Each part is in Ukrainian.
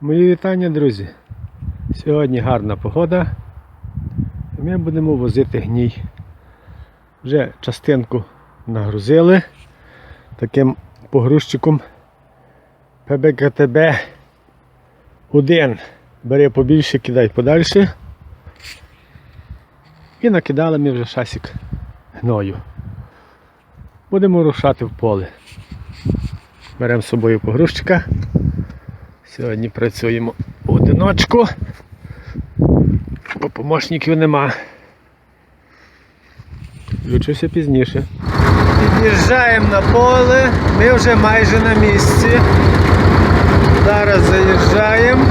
Мої вітання, друзі. Сьогодні гарна погода. І ми будемо возити гній. Вже частинку нагрузили таким погрузчиком ПБКТБ 1. Бери побільше, кидай подальше. І накидали ми вже шасик гною. Будемо рушати в поле. Беремо з собою погрузчика. Сьогодні працюємо в одиночку, бо помощників нема. Включуся пізніше. Під'їжджаємо на поле, ми вже майже на місці. Зараз заїжджаємо.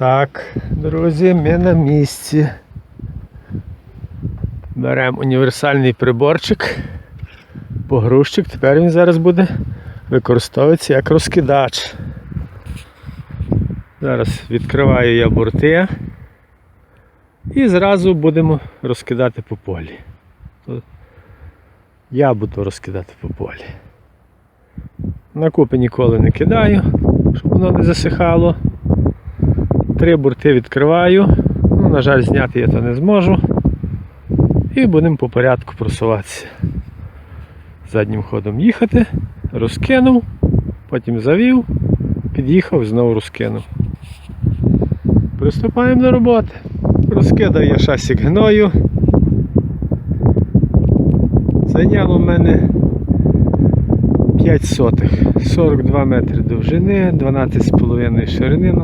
Так, друзі, ми на місці. Беремо універсальний приборчик, погрузчик. Тепер він зараз буде використовуватися як розкидач. Зараз відкриваю я борти і зразу будемо розкидати по полі. Я буду розкидати по полі. На купи ніколи не кидаю, щоб воно не засихало. Три борти відкриваю. Ну, на жаль, зняти я то не зможу. І будемо по порядку просуватися. Заднім ходом їхати, розкинув, потім завів, під'їхав, знову розкинув. Приступаємо до роботи. Розкидав я шасик гною. Зайняло в мене 5 сотих, 42 метри довжини, 12,5 ширини.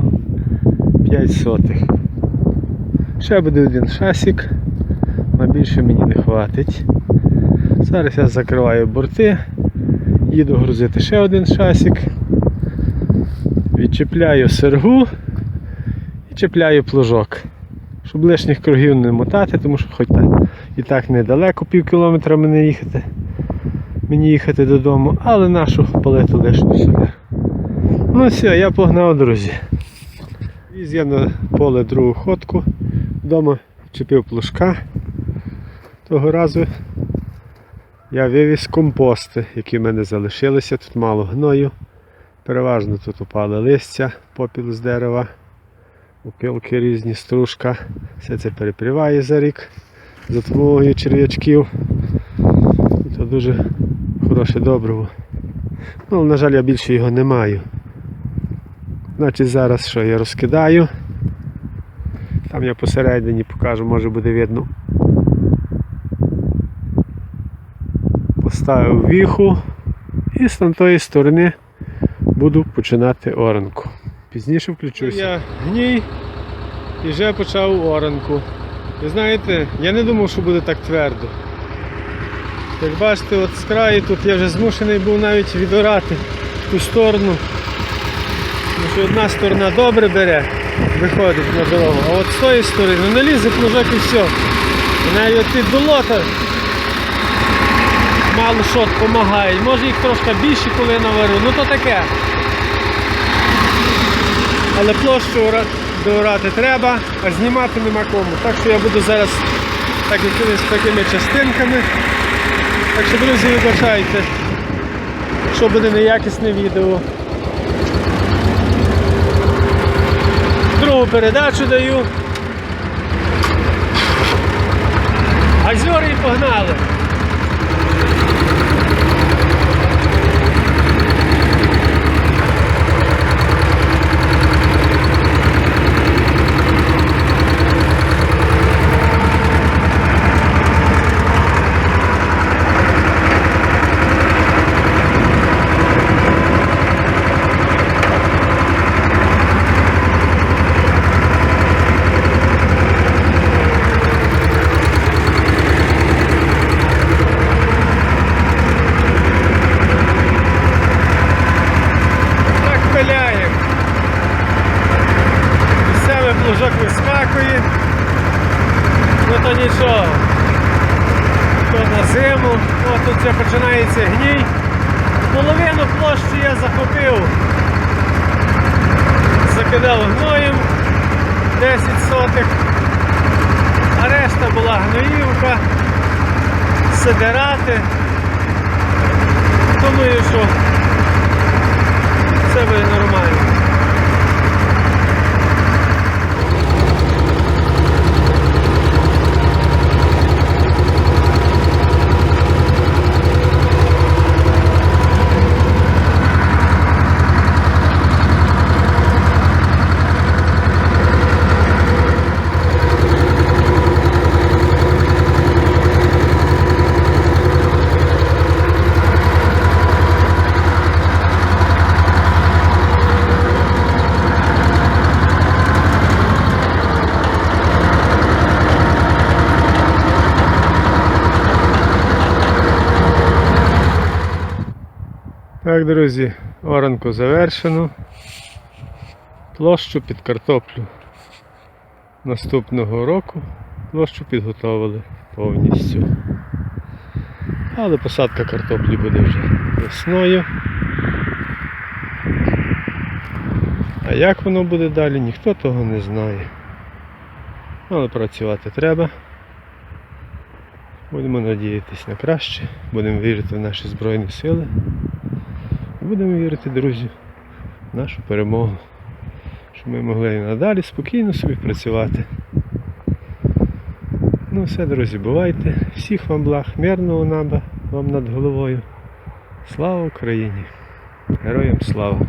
Ну, 5 сотих. Ще буде один шасик, на більше мені не хватить. Зараз я закриваю борти, їду грузити ще один шасик, відчіпляю сергу і чіпляю плужок. Щоб лишніх кругів не мотати, тому що хоч так, і так недалеко пів кілометра мені їхати, мені їхати додому, але нашу палету лишню сюди. Ну все, я погнав, друзі. Віз я на поле другу ходку. Вдома чепив плужка. Того разу я вивіз компости, які в мене залишилися. Тут мало гною. Переважно тут упали листя, попіл з дерева, опілки різні, стружка. Все це перепріває за рік за допомогою черв'ячків. Це дуже хороше добриво. Ну, на жаль, я більше його не маю. Значить зараз що я розкидаю. Там я посередині покажу, може буде видно. Поставив віху і з тої сторони буду починати оранку. Пізніше включуся. Я гній і вже почав оранку. Ви знаєте, я не думав, що буде так твердо. Як бачите, от з краю тут я вже змушений був навіть відорати ту сторону. Тому що одна сторона добре бере, виходить на дорогу, а от з тої сторони ну, не лізе плужок і все. Навіть от ті долота мало що допомагають. Може їх трошки більше, коли наварю, ну то таке. Але площу ора- доорати треба, а знімати нема кому. Так що я буду зараз так якимись такими частинками. Так що, друзі, вибачайте, якщо буде неякісне відео. Другу передачу даю. Газьори і погнали. Лужок вискакує. Ну то нічого. То на зиму. О, тут вже починається гній. Половину площі я захопив. Закидав гноєм 10 сотих. А решта була гноївка, сидирати. Думаю, що все буде нормально. Так, друзі, оранку завершено. Площу під картоплю наступного року площу підготовили повністю. Але посадка картоплі буде вже весною. А як воно буде далі, ніхто того не знає. Але працювати треба. Будемо надіятися на краще, будемо вірити в наші Збройні Сили. Будемо вірити, друзі, в нашу перемогу. Щоб ми могли і надалі спокійно собі працювати. Ну все, друзі, бувайте. Всіх вам благ, мирного неба вам над головою. Слава Україні! Героям слава!